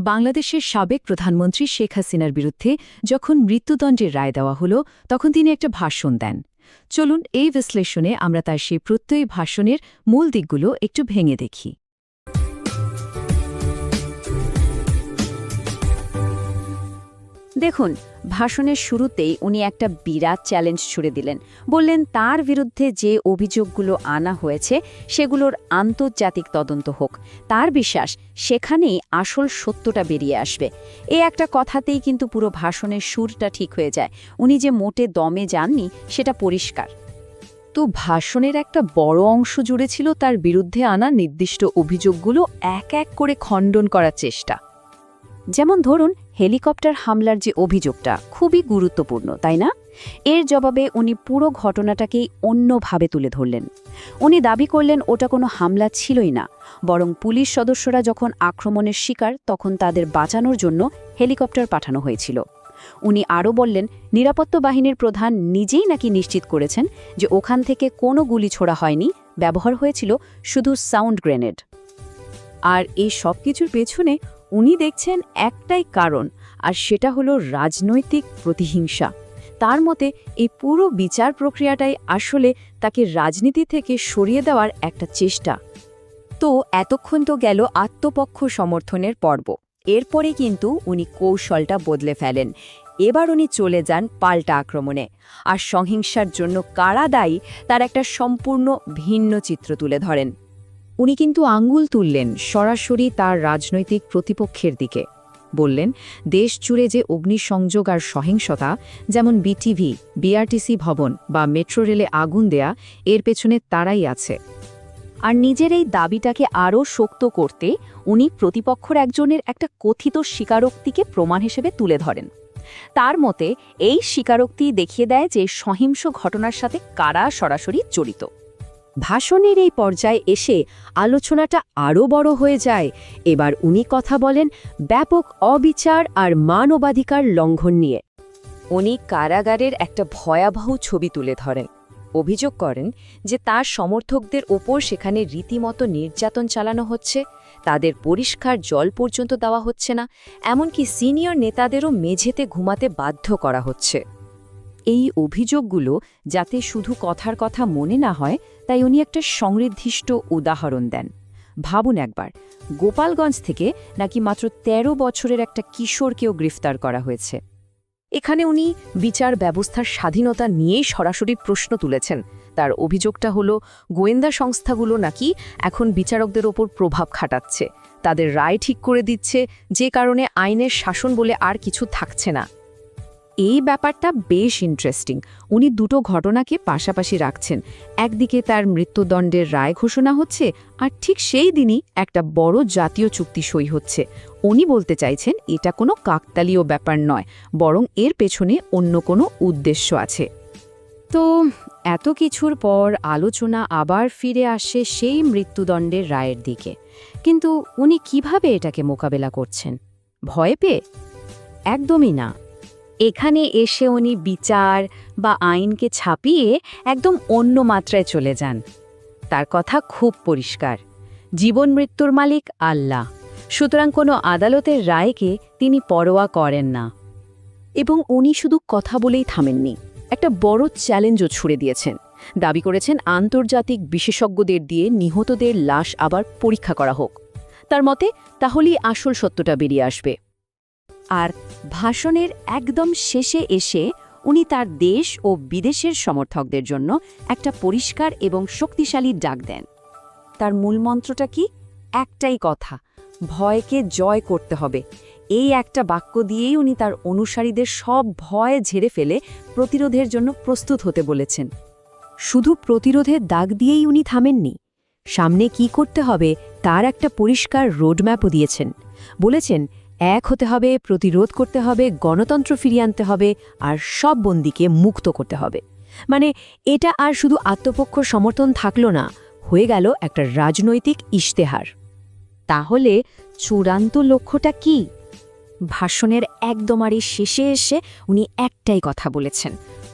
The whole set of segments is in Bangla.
বাংলাদেশের সাবেক প্রধানমন্ত্রী শেখ হাসিনার বিরুদ্ধে যখন মৃত্যুদণ্ডের রায় দেওয়া হল, তখন তিনি একটা ভাষণ দেন। চলুন এই বিশ্লেষণে আমরা তার সেই প্রত্যয়ী ভাষণের মূল দিকগুলো একটু ভেঙে দেখি। দেখুন, ভাষণের শুরুতেই উনি একটা বিরাট চ্যালেঞ্জ ছুড়ে দিলেন। বললেন, তার বিরুদ্ধে যে অভিযোগগুলো আনা হয়েছে, সেগুলোর আন্তর্জাতিক তদন্ত হোক। তার বিশ্বাস, সেখানেই আসল সত্যটা বেরিয়ে আসবে। এ একটা কথাতেই কিন্তু পুরো ভাষণের সুরটা ঠিক হয়ে যায়। উনি যে মোটে দমে যাননি, সেটা পরিষ্কার। তো ভাষণের একটা বড় অংশ জুড়ে ছিল তার বিরুদ্ধে আনা নির্দিষ্ট অভিযোগগুলো এক এক করে খণ্ডন করার চেষ্টা। যেমন ধরুন হেলিকপ্টার হামলার যে অভিযোগটা খুবই গুরুত্বপূর্ণ, তাই না? এর জবাবে উনি পুরো ঘটনাটাকেই অন্যভাবে তুলে ধরলেন। উনি দাবি করলেন ওটা কোনো হামলা ছিলই না, বরং পুলিশ সদস্যরা যখন আক্রমণের শিকার, তখন তাদের বাঁচানোর জন্য হেলিকপ্টার পাঠানো হয়েছিল। উনি আরও বললেন, নিরাপত্তা বাহিনীর প্রধান নিজেই নাকি নিশ্চিত করেছেন যে ওখান থেকে কোনো গুলি ছোড়া হয়নি, ব্যবহার হয়েছিল শুধু সাউন্ড গ্রেনেড। আর এই সব কিছুর পেছনে উনি দেখছেন একটাই কারণ, আর সেটা হলো রাজনৈতিক প্রতিহিংসা। তার মতে, এই পুরো বিচার প্রক্রিয়াটাই আসলে তাকে রাজনীতি থেকে সরিয়ে দেওয়ার একটা চেষ্টা। তো এতক্ষণ তো গেল আত্মপক্ষ সমর্থনের পর্ব। এরপরে কিন্তু উনি কৌশলটা বদলে ফেলেন। এবার উনি চলে যান পাল্টা আক্রমণে। আর সহিংসার জন্য কারা দায়ী, তার একটা সম্পূর্ণ ভিন্ন চিত্র তুলে ধরেন। উনি কিন্তু আঙ্গুল তুললেন সরাসরি তার রাজনৈতিক প্রতিপক্ষের দিকে। বললেন, দেশ জুড়ে যে অগ্নিসংযোগ আর সহিংসতা, যেমন বিটিভি, বিআরটিসি ভবন বা মেট্রো রেলে আগুন দেয়া, এর পেছনে তারাই আছে। আর নিজের এই দাবিটাকে আরও শক্ত করতে উনি প্রতিপক্ষর একজনের একটা কথিত স্বীকারোক্তিকে প্রমাণ হিসেবে তুলে ধরেন। তার মতে, এই স্বীকারোক্তি দেখিয়ে দেয় যে সহিংস ঘটনার সাথে কারা সরাসরি জড়িত। ভাষণের এই পর্যায়ে এসে আলোচনাটা আরও বড় হয়ে যায়। এবার উনি কথা বলেন ব্যাপক অবিচার আর মানবাধিকার লঙ্ঘন নিয়ে। উনি কারাগারের একটা ভয়াবহ ছবি তুলে ধরেন। অভিযোগ করেন যে তার সমর্থকদের ওপর সেখানে রীতিমতো নির্যাতন চালানো হচ্ছে, তাদের পরিষ্কার জল পর্যন্ত দেওয়া হচ্ছে না, এমনকি সিনিয়র নেতাদেরও মেঝেতে ঘুমাতে বাধ্য করা হচ্ছে। এই অভিযোগগুলো যাতে শুধু কথার কথা মনে না হয়, তাই উনি একটা সংনির্দিষ্ট উদাহরণ দেন। ভাবুন একবার, গোপালগঞ্জ থেকে নাকি মাত্র ১৩ বছরের একটা কিশোরকেও গ্রেফতার করা হয়েছে। এখানে উনি বিচার ব্যবস্থার স্বাধীনতা নিয়েই সরাসরি প্রশ্ন তুলেছেন। তার অভিযোগটা হলো, গোয়েন্দা সংস্থাগুলো নাকি এখন বিচারকদের ওপর প্রভাব খাটাচ্ছে। তাদের রায় ঠিক করে দিচ্ছে, যে কারণে আইনের শাসন বলে আর কিছু থাকছে না। এই ব্যাপারটা বেশ ইন্টারেস্টিং উনি দুটো ঘটনাকে পাশাপাশি রাখছেন। একদিকে তার মৃত্যুদণ্ডের রায় ঘোষণা হচ্ছে, আর ঠিক সেই দিনই একটা বড় জাতীয় চুক্তি সই হচ্ছে। উনি বলতে চাইছেন, এটা কোনো কাকতালীয় ব্যাপার নয়, বরং এর পেছনে অন্য কোনো উদ্দেশ্য আছে। তো এত কিছুর পর আলোচনা আবার ফিরে আসে সেই মৃত্যুদণ্ডের রায়ের দিকে। কিন্তু উনি কীভাবে এটাকে মোকাবেলা করছেন? ভয় পেয়ে? একদমই না। এখানে এসে উনি বিচার বা আইনকে ছাপিয়ে একদম অন্য মাত্রায় চলে যান। তার কথা খুব পরিষ্কার। জীবন মৃত্যুর মালিক আল্লাহ। সুতরাং কোনো আদালতের রায়কে তিনি পরোয়া করেন না। এবং উনি শুধু কথা বলেই থামেননি, একটা বড় চ্যালেঞ্জও ছুড়ে দিয়েছেন। দাবি করেছেন আন্তর্জাতিক বিশেষজ্ঞদের দিয়ে নিহতদের লাশ আবার পরীক্ষা করা হোক। তার মতে, তাহলেই আসল সত্যটা বেরিয়ে আসবে। আর ভাষণের একদম শেষে এসে উনি তার দেশ ও বিদেশের সমর্থকদের জন্য একটা পরিষ্কার এবং শক্তিশালী ডাক দেন। তার মূলমন্ত্রটা কি? একটাই কথা, ভয়কে জয় করতে হবে। এই একটা বাক্য দিয়েই উনি তার অনুসারীদের সব ভয় ঝেড়ে ফেলে প্রতিরোধের জন্য প্রস্তুত হতে বলেছেন। শুধু প্রতিরোধের দাগ দিয়েই উনি থামেননি, সামনে কি করতে হবে তার একটা পরিষ্কার রোডম্যাপও দিয়েছেন। বলেছেন এক হতে হবে, প্রতিরোধ করতে হবে, গণতন্ত্র ফিরিয়ে আনতে হবে, আর সব বন্দিকে মুক্ত করতে হবে। মানে এটা আর শুধু আত্মপক্ষ সমর্থন থাকল না, হয়ে গেল একটা রাজনৈতিক ইশতেহার। তাহলে চূড়ান্ত লক্ষ্যটা কি? ভাষণের একদমারি শেষে এসে উনি একটাই কথা বলেছেন,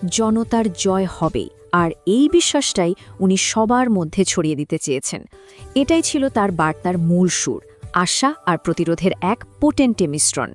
জনতার জয় হবে, আর এই বিশ্বাসটাই উনি সবার মধ্যে ছড়িয়ে দিতে চেয়েছেন। এটাই ছিল তার বার্তার মূল সুর। আশা আর প্রতিরোধের এক পোটেন্টে মিশ্রণ